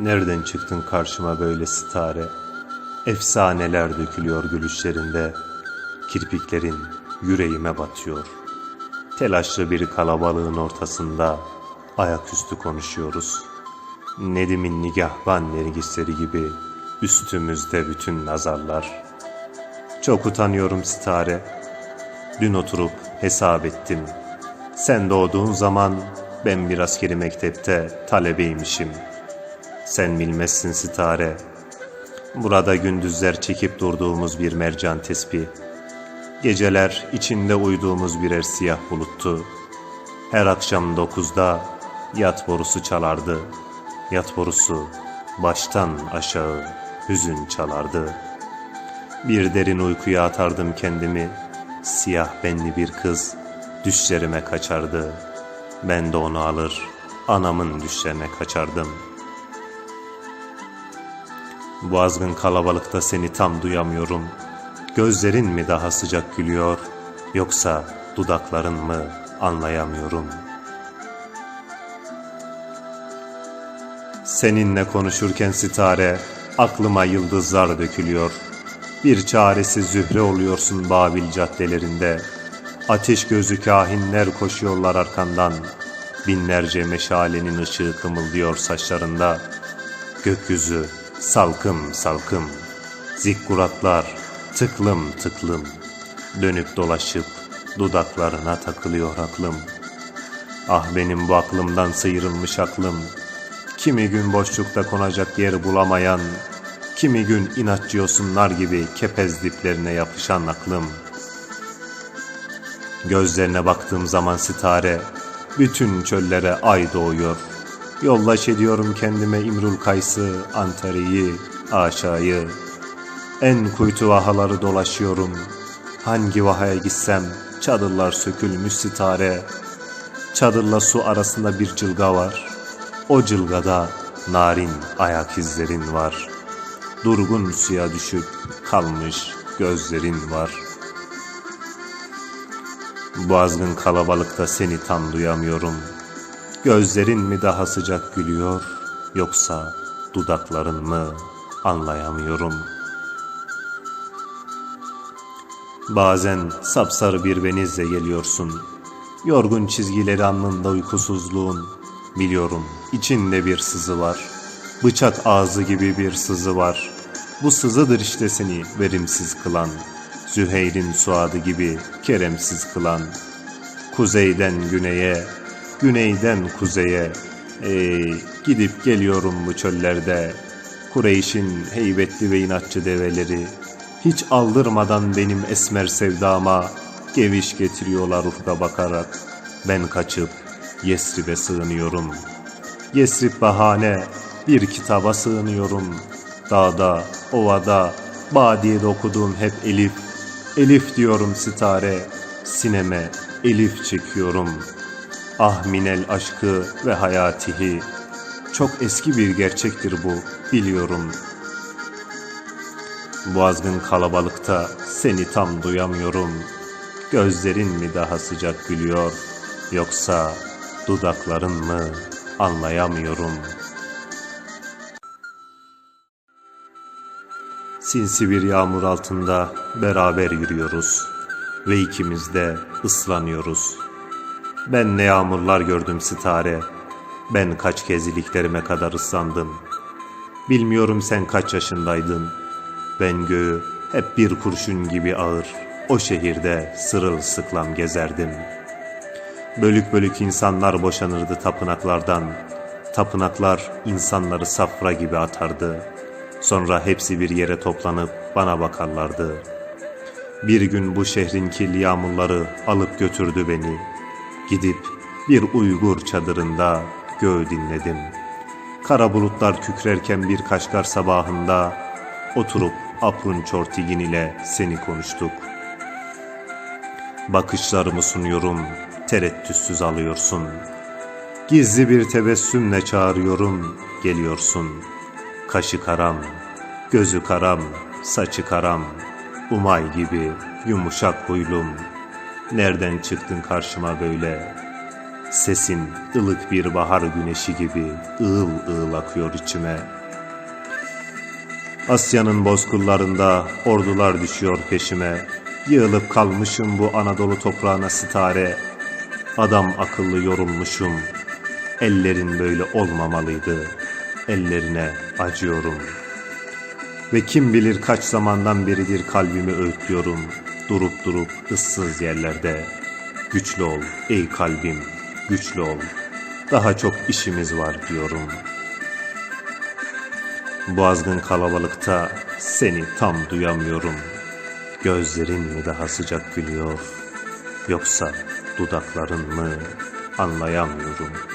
Nereden çıktın karşıma böyle sitare? Efsaneler dökülüyor gülüşlerinde. Kirpiklerin yüreğime batıyor. Telaşlı bir kalabalığın ortasında ayaküstü konuşuyoruz. Nedim'in nigahban nergisleri gibi üstümüzde bütün nazarlar. Çok utanıyorum sitare. Dün oturup hesap ettim. Sen doğduğun zaman ben bir askeri mektepte talebeymişim. Sen bilmezsin sitare. Burada gündüzler çekip durduğumuz bir mercan tesbih. Geceler içinde uyuduğumuz birer siyah buluttu. Her akşam dokuzda yat borusu çalardı. Yat borusu baştan aşağı hüzün çalardı. Bir derin uykuya atardım kendimi. Siyah benli bir kız düşlerime kaçardı. Ben de onu alır anamın düşlerine kaçardım. Bu azgın kalabalıkta seni tam duyamıyorum. Gözlerin mi daha sıcak gülüyor yoksa dudakların mı anlayamıyorum. Seninle konuşurken sitare aklıma yıldızlar dökülüyor. Bir çaresiz zühre oluyorsun Babil caddelerinde. Ateş gözü kahinler koşuyorlar arkandan. Binlerce meşalenin ışığı kımıldıyor saçlarında. Gökyüzü salkım salkım. Zikkuratlar tıklım tıklım. Dönüp dolaşıp dudaklarına takılıyor aklım. Ah benim bu aklımdan sıyrılmış aklım. Kimi gün boşlukta konacak yer bulamayan, kimi gün inatçı yosunlar gibi kepez diplerine yapışan aklım. Gözlerine baktığım zaman sitare, bütün çöllere ay doğuyor. Yollaş ediyorum kendime İmrul Kays'ı, Antarya'yı, Aşağı'yı. En kuytu vahaları dolaşıyorum. Hangi vahaya gitsem çadırlar sökülmüş sitare. Çadırla su arasında bir cılga var. O cılgada narin ayak izlerin var. Durgun suya düşüp kalmış gözlerin var. Bu azgın kalabalıkta seni tam duyamıyorum. Gözlerin mi daha sıcak gülüyor yoksa dudakların mı anlayamıyorum. Bazen sapsarı bir benizle geliyorsun. Yorgun çizgileri alnında uykusuzluğun. Biliyorum içinde bir sızı var. Bıçak ağzı gibi bir sızı var. Bu sızıdır işte seni verimsiz kılan. Züheyr'in suadı gibi keremsiz kılan. Kuzeyden güneye, güneyden kuzeye. Ey gidip geliyorum bu çöllerde. Kureyş'in heybetli ve inatçı develeri. Hiç aldırmadan benim esmer sevdama geviş getiriyorlar ufka bakarak. Ben kaçıp Yesrib'e sığınıyorum. Yesrib bahane, bir kitaba sığınıyorum. Dağda, ovada, badiyede okuduğum hep elif. Elif diyorum sitare, sineme elif çekiyorum. Ah minel aşkı ve hayatihi. Çok eski bir gerçektir bu, biliyorum. Bu azgın kalabalıkta seni tam duyamıyorum. Gözlerin mi daha sıcak gülüyor, yoksa dudakların mı anlayamıyorum. Sinsi bir yağmur altında beraber yürüyoruz ve ikimiz de ıslanıyoruz. Ben ne yağmurlar gördüm sitare, ben kaç kez iliklerime kadar ıslandım. Bilmiyorum sen kaç yaşındaydın, ben göğü hep bir kurşun gibi ağır, o şehirde sırılsıklam gezerdim.'' Bölük bölük insanlar boşanırdı tapınaklardan. Tapınaklar insanları safra gibi atardı. Sonra hepsi bir yere toplanıp bana bakarlardı. Bir gün bu şehrin kirli yağmurları alıp götürdü beni. Gidip bir Uygur çadırında göğü dinledim. Kara bulutlar kükrerken bir Kaşgar sabahında oturup Aprun Çortigin ile seni konuştuk. Bakışlarımı sunuyorum, tereddütsüz alıyorsun. Gizli bir tebessümle çağırıyorum, geliyorsun. Kaşı karam, gözü karam, saçı karam, umay gibi yumuşak huylum. Nereden çıktın karşıma böyle? Sesin ılık bir bahar güneşi gibi ığıl ığıl akıyor içime. Asya'nın bozkırlarında ordular düşüyor peşime. Yığılıp kalmışım bu Anadolu toprağına sitare. Adam akıllı yorulmuşum. Ellerin böyle olmamalıydı. Ellerine acıyorum. Ve kim bilir kaç zamandan beridir kalbimi öğütlüyorum. Durup durup ıssız yerlerde. Güçlü ol ey kalbim, güçlü ol. Daha çok işimiz var diyorum. Bu azgın kalabalıkta seni tam duyamıyorum. Gözlerin mi daha sıcak gülüyor? Yoksa dudakların mı? Anlayamıyorum.''